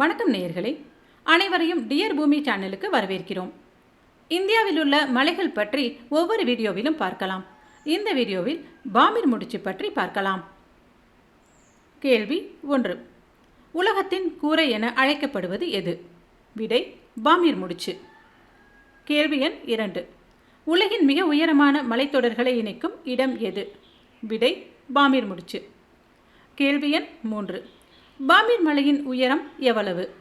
வணக்கம் நேயர்களே. அனைவரையும் டியர் பூமி சேனலுக்கு வரவேற்கிறோம். இந்தியாவில் உள்ள மலைகள் பற்றி ஒவ்வொரு வீடியோவிலும் பார்க்கலாம். இந்த வீடியோவில் பாமிர் முடிச்சு பற்றி பார்க்கலாம். கேள்வி ஒன்று. உலகத்தின் கூரை என அழைக்கப்படுவது எது? விடை பாமிர் முடிச்சு. கேள்வி எண் இரண்டு. உலகின் மிக உயரமான மலைத்தொடர்களை இணைக்கும் இடம் எது? விடை பாமிர் முடிச்சு. கேள்வி எண் மூன்று. பாமிர் மலையின் உயரம் எவ்வளவு?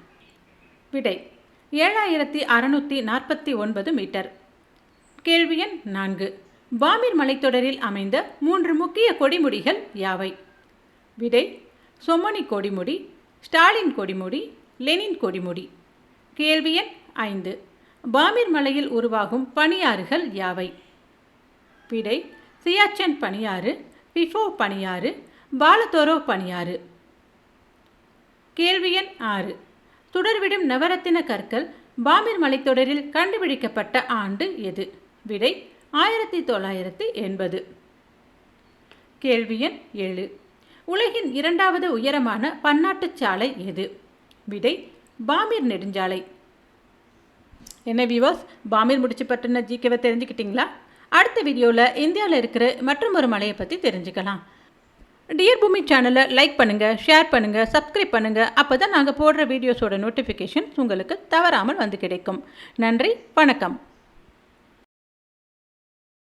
விடை ஏழாயிரத்தி அறுநூற்றி நாற்பத்தி ஒன்பது மீட்டர். கேள்வி எண் நான்கு. பாமிர் மலைத்தொடரில் அமைந்த மூன்று முக்கிய கொடிமுடிகள் யாவை? விடை சொமனி கொடிமுடி ஸ்டாலின் கொடிமுடி லெனின் கொடிமுடி. கேள்வி எண் ஐந்து. பாமிர் மலையில் உருவாகும் பனியாறுகள் யாவை? விடை சியாச்சன் பனியாறு பிஃபோ பனியாறு பாலதோரோ பனியாறு. கேள்வி எண் ஆறு. தொடர்விடும் நவரத்தின கற்கள் பாமிர் மலைத்தொடரில் கண்டுபிடிக்கப்பட்ட ஆண்டு எது? விடை ஆயிரத்தி தொள்ளாயிரத்தி எண்பது கேள்வி எண் ஏழு. உலகின் இரண்டாவது உயரமான பன்னாட்டு சாலை எது? விடை பாமிர் நெடுஞ்சாலை. என்ன வியூவர்ஸ் பாமிர் முடிச்சு பற்றின ஜிகேவை தெரிஞ்சுக்கிட்டீங்களா? அடுத்த வீடியோவில் இந்தியாவில் இருக்கிற மற்றும் ஒரு மலையை பற்றி தெரிஞ்சுக்கலாம். டியர் பூமி சேனலை லைக் பண்ணுங்கள் ஷேர் பண்ணுங்கள் சப்ஸ்கிரைப் பண்ணுங்கள் அப்போ தான் நாங்கள் போடுற வீடியோஸோட நோட்டிஃபிகேஷன் உங்களுக்கு தவறாமல் வந்து கிடைக்கும். நன்றி வணக்கம்.